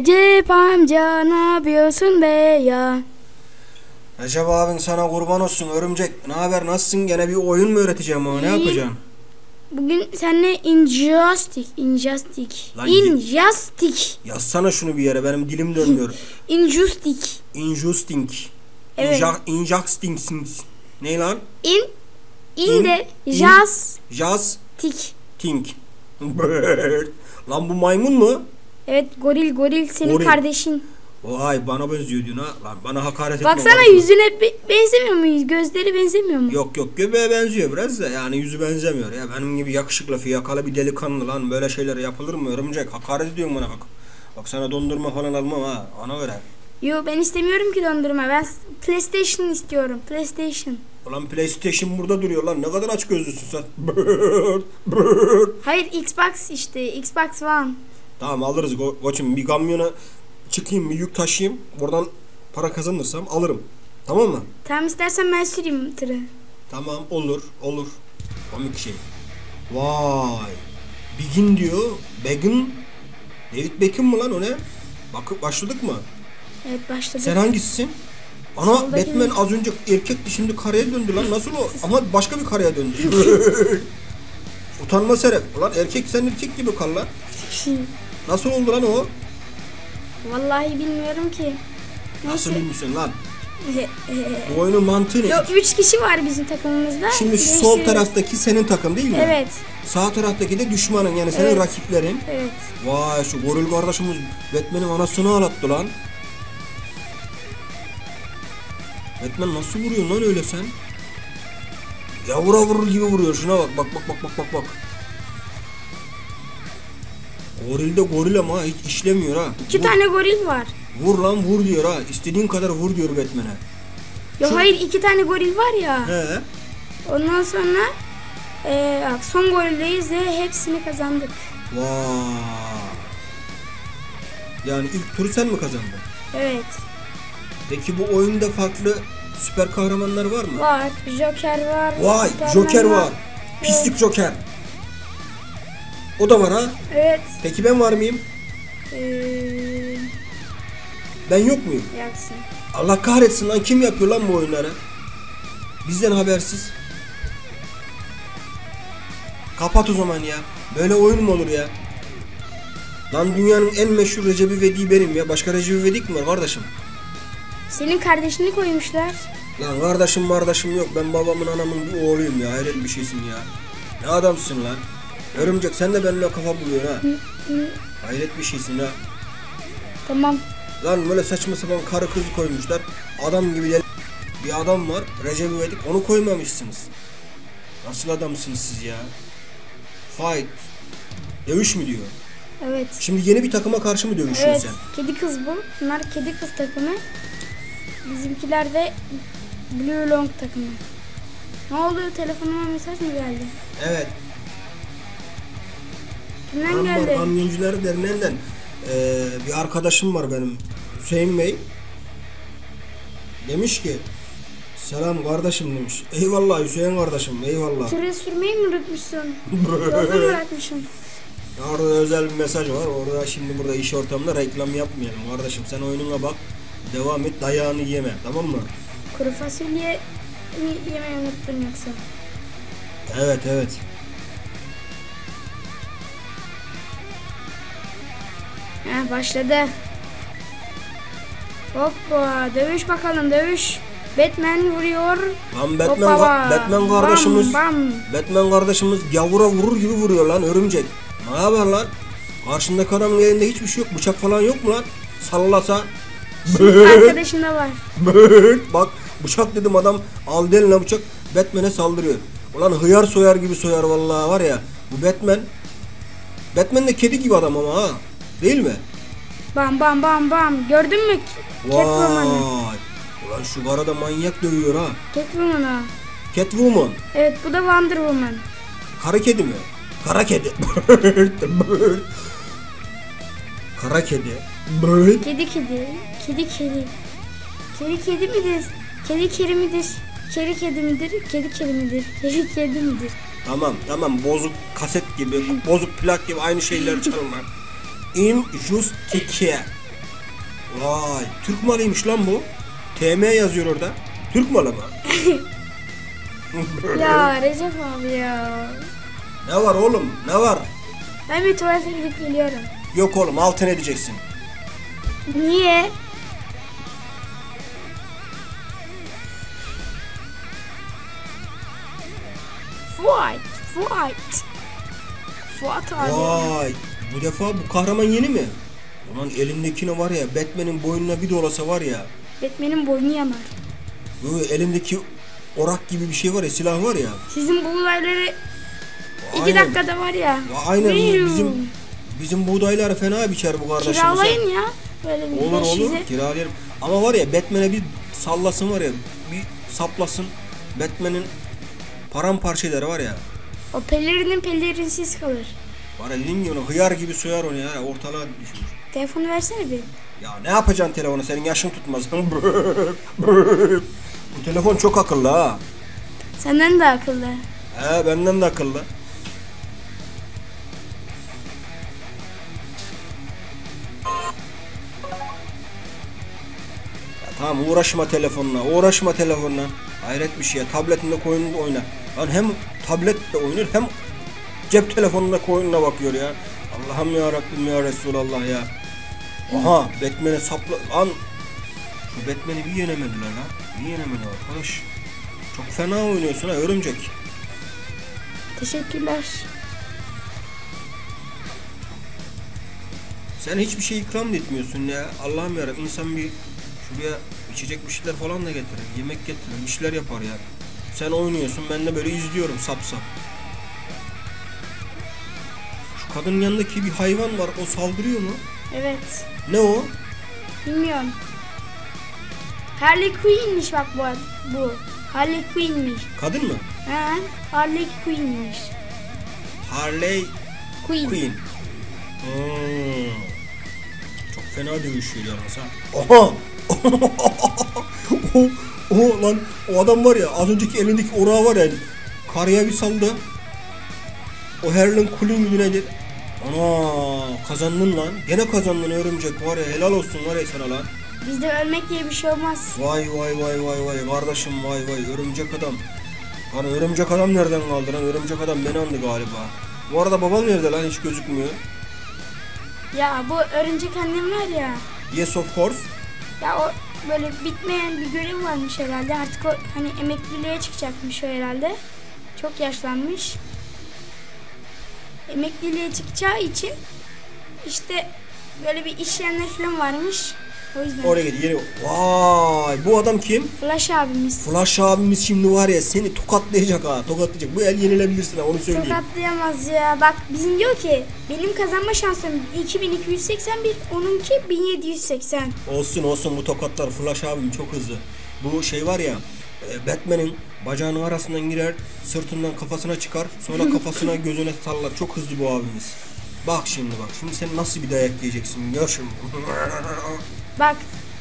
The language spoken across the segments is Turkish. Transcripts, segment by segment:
Recep amca ne yapıyorsun be ya? Recep abin sana kurban olsun örümcek. Ne haber nasılsın? Gene bir oyun mu öğreteceğim ona? Ne yapacaksın? Bugün seninle injustice, injustice, Lan injustice, Yazsana şunu bir yere benim dilim dönmüyor. injustice, Injusting. Evet. Inja- Injustice. Ne lan? in, in İn- de in- justic. Justing. lan bu maymun mu? Evet goril goril senin Goril. kardeşin. Vay bana benziyor diyorsun ha. Lan bana hakaret etme. Baksana kardeşim. yüzüne be- benzemiyor mu? Gözleri benzemiyor mu? Yok yok göbeğe benziyor biraz da yani yüzü benzemiyor ya. Benim gibi yakışıklı fiyakalı bir delikanlı lan böyle şeyler yapılır mı örümcek? Hakaret ediyorsun bana bak. Bak sana dondurma falan almam ha ona göre. Yo ben istemiyorum ki dondurma. Ben PlayStation istiyorum. PlayStation. Ulan PlayStation burada duruyor lan ne kadar aç gözlüsün sen. Hayır Xbox işte. Xbox One. Tamam alırız Ko- koçum bir kamyona çıkayım bir yük taşıyayım. Buradan para kazanırsam alırım. Tamam mı? Tamam istersen ben süreyim tırı. Tamam olur olur. Komik şey. Vay. Begin diyor. Begin. David Beckham mı lan o ne? Bak başladık mı? Evet başladı. Sen hangisisin? Ana Soldaki Batman mi? az önce erkekti şimdi karaya döndü lan nasıl o? Ama başka bir karaya döndü. Utanma serep. Ulan erkek sen erkek gibi kal lan. Nasıl oldu lan o? Vallahi bilmiyorum ki. Nasıl Neyse. bilmişsin lan? Bu oyunun mantığı ne? Yok 3 kişi var bizim takımımızda. Şimdi şu sol taraftaki senin takım değil mi? Evet. Sağ taraftaki de düşmanın yani senin Evet. rakiplerin. Evet. Vay şu goril kardeşimiz Batman'in anasını ağlattı lan. Batman nasıl vuruyor lan öyle sen? Yavura vurur gibi vuruyor şuna bak bak bak bak bak bak bak. Goril de goril ama hiç işlemiyor ha. İki Vur, tane goril var. vur lan vur diyor ha. İstediğin kadar vur diyor Batman'e. Yok hayır iki tane goril var ya. He. Ondan sonra bak, son gorildeyiz ve hepsini kazandık. Vay. Yani ilk turu sen mi kazandın? Evet. Peki bu oyunda farklı süper kahramanlar var mı? Var. Joker var. Vay Superman Joker var. Pislik Joker. O da var ha. Evet. Peki ben var mıyım? Eee Ben yok muyum? yaksın. Allah kahretsin lan kim yapıyor lan bu oyunları? Bizden habersiz. Kapat o zaman ya. Böyle oyun mu olur ya? Lan dünyanın en meşhur Recep İvedik benim ya. Başka Recep İvedik mi var kardeşim? Senin kardeşini koymuşlar. Lan kardeşim kardeşim yok. Ben babamın anamın bir oğluyum ya. Hayret bir şeysin ya. Ne adamsın lan? Örümcek sen de benimle kafa buluyorsun ha. Hayret bir şeysin ha. Tamam. Lan böyle saçma sapan karı kızı koymuşlar. Adam gibi de bir adam var. Recep İvedik onu koymamışsınız. Nasıl adamsınız siz ya? Fight. Dövüş mü diyor? Evet. Şimdi yeni bir takıma karşı mı dövüşüyorsun Evet. sen? Kedi kız bu. Bunlar kedi kız takımı. Bizimkiler de Blue Long takımı. Ne oldu? Telefonuma mesaj mı geldi? Evet. Kimden Ambar geldi? Kamyoncuları Derneği'nden eee, bir arkadaşım var benim. Hüseyin Bey. Demiş ki Selam kardeşim demiş. Eyvallah Hüseyin kardeşim eyvallah. Tırı sürmeyi mi unutmuşsun? Yolda mı bırakmışsın? Orada özel bir mesaj var. Orada şimdi burada iş ortamında reklam yapmayalım kardeşim. Sen oyununa bak. Devam et. Dayağını yeme. Tamam mı? Kuru fasulye yemeyi unuttun yoksa? Evet evet. Heh, başladı. Hoppa dövüş bakalım dövüş. Batman vuruyor. Lan Batman, Hoppa Batman kardeşimiz Bam, bam. Batman kardeşimiz gavura vurur gibi vuruyor lan örümcek. Ne haber lan? Karşındaki adamın elinde hiçbir şey yok. Bıçak falan yok mu lan? Sallasa. Arkadaşında var. Bak bıçak dedim adam aldı eline bıçak Batman'e saldırıyor. Ulan hıyar soyar gibi soyar vallahi var ya. Bu Batman Batman de kedi gibi adam ama ha. Değil mi? Bam bam bam bam. Gördün mü? Catwoman'ı. Vay. Ulan şu karada manyak dövüyor ha. Catwoman'ı. Catwoman. Evet bu da Wonder Woman. Kara kedi mi? Kara kedi. Kara kedi. Kedi kedi. Kedi kedi. Kedi kedi midir? Kedi kedi midir? Kedi kedi midir? Kedi kedi midir? Kedi kedi midir? Tamam tamam bozuk kaset gibi, bozuk plak gibi aynı şeyler çalma. Injustice. Vay Türk malıymış lan bu. TM yazıyor orada. Türk malı mı? Ya Recep abi ya. Ne var oğlum ne var? Ben bir tuvalete gidip geliyorum. Yok oğlum altın edeceksin. Niye? Fuat, Fuat. Fuat abi. Vay bu defa bu kahraman yeni mi? Ulan elindekine var ya Batman'in boynuna bir dolasa var ya. Batman'in boynu yanar. Bu elindeki orak gibi bir şey var ya silah var ya. Sizin bu olayları iki Aynen. dakikada var ya. Aynen Wiu. bizim bizim buğdayları fena biçer bu kardeşimize. Kiralayın ya. Böyle bir Olur olur 500'e. kiralayalım. Ama var ya Batman'e bir sallasın var ya bir saplasın. Batman'in paramparça eder var ya. O pelerinin pelerinsiz kalır. Var ya dediğin gibi onu hıyar gibi soyar onu ya ortalığa düşürür. Telefonu versene bir. Ya ne yapacaksın telefonu senin yaşın tutmaz. Bu telefon çok akıllı ha. Senden de akıllı. He benden de akıllı. Tamam uğraşma telefonla, uğraşma telefonla. Hayret bir şey ya. Tabletinde koyununda oyna. Lan hem tablette oynuyor hem cep telefonunda koyununa bakıyor ya. Allah'ım ya Rabbim ya Resulallah ya. Aha Batman'e sapla... Lan şu Batman'i bir yenemediler lan. Bir yenemediler arkadaş. Çok fena oynuyorsun ha örümcek. Teşekkürler. Sen hiçbir şey ikram da etmiyorsun ya. Allah'ım yarabbim insan bir şuraya içecek bir şeyler falan da getirir. Yemek getirir. Bir şeyler yapar ya. Sen oynuyorsun ben de böyle izliyorum sap sap. Kadının yanındaki bir hayvan var. O saldırıyor mu? Evet. Ne o? Bilmiyorum. Harley Quinn'miş bak bu. bu. Harley Quinn'miş. Kadın mı? He, Harley Quinn'miş. Harley Quinn. Quinn. Hmm. Çok fena dövüşüyor yalnız ha. Aha! o, o lan o adam var ya az önceki elindeki orağı var ya karıya bir saldı. O Harlan Quinn nedir? Ana kazandın lan. Gene kazandın örümcek var ya helal olsun var ya sana lan. Bizde ölmek diye bir şey olmaz. Vay vay vay vay vay kardeşim vay vay örümcek adam. Lan örümcek adam nereden kaldı lan? Örümcek adam beni andı galiba. Bu arada babam nerede lan hiç gözükmüyor. Ya bu örümcek annem var ya. Yes of course. Ya o böyle bitmeyen bir görev varmış herhalde. Artık o hani emekliliğe çıkacakmış o herhalde. Çok yaşlanmış. Emekliliğe çıkacağı için işte böyle bir işleyenler falan varmış. O yüzden. Oraya git yeni. Vay bu adam kim? Flash abimiz. Flash abimiz şimdi var ya seni tokatlayacak ha tokatlayacak. Bu el yenilebilirsin ha onu söyleyeyim. Tokatlayamaz ya. Bak bizim diyor ki benim kazanma şansım 2281, onunki 1780. Olsun olsun bu tokatlar Flash abim çok hızlı. Bu şey var ya Batman'in bacağının arasından girer sırtından kafasına çıkar sonra kafasına gözüne sallar. Çok hızlı bu abimiz. Bak şimdi bak şimdi sen nasıl bir dayak yiyeceksin gör şimdi. Bak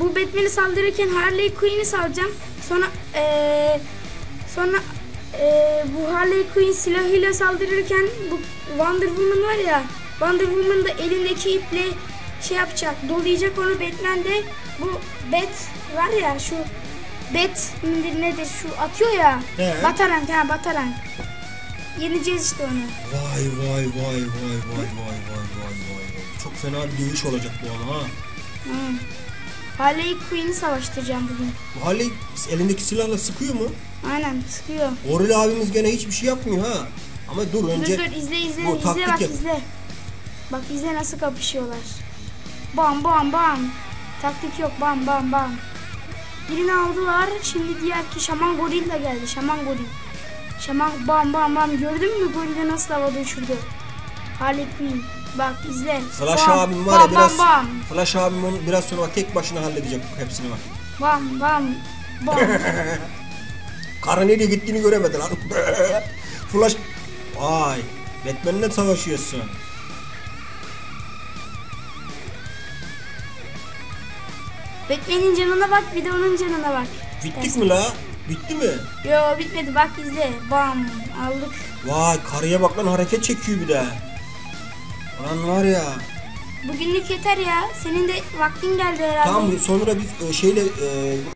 bu Batman'i saldırırken Harley Quinn'i salacağım. Sonra eee sonra eee, bu Harley Quinn silahıyla saldırırken bu Wonder Woman var ya Wonder Woman da elindeki iple şey yapacak dolayacak onu Batman de bu Bat var ya şu Bat midir nedir şu atıyor ya He. Batarank ha Batarank yeneceğiz işte onu. Vay vay vay vay vay vay vay vay vay vay. Çok fena bir dövüş olacak bu ama ha. Hı. Harley Quinn'i savaştıracağım bugün. Bu Harley elindeki silahla sıkıyor mu? Aynen sıkıyor. Goril abimiz gene hiçbir şey yapmıyor ha. Ama dur önce Dur dur izle izle bu izle bak yap. izle. Bak izle nasıl kapışıyorlar. Bam bam bam. Taktik yok bam bam bam. Birini aldılar. Şimdi diğer ki şaman goril de geldi. Şaman goril. Şaman bam bam bam. Gördün mü gorili nasıl havada uçurdu? Harley Quinn. Bak izle. Flash Bam, abim var ya bam, biraz Bam bam. Flash abim onu biraz sonra tek başına halledecek hepsini bak. Bam bam. Bam. Kara nereye gittiğini göremedi lan. Flash Vay Batman'le savaşıyorsun. Batman'in canına bak bir de onun canına bak. Bittik mi la? Bitti mi? Yo bitmedi bak izle. Bam aldık. Vay karıya bak lan hareket çekiyor bir de. Lan var ya. bugünlük yeter ya. Senin de vaktin geldi herhalde. Tamam sonra biz e, şeyle e,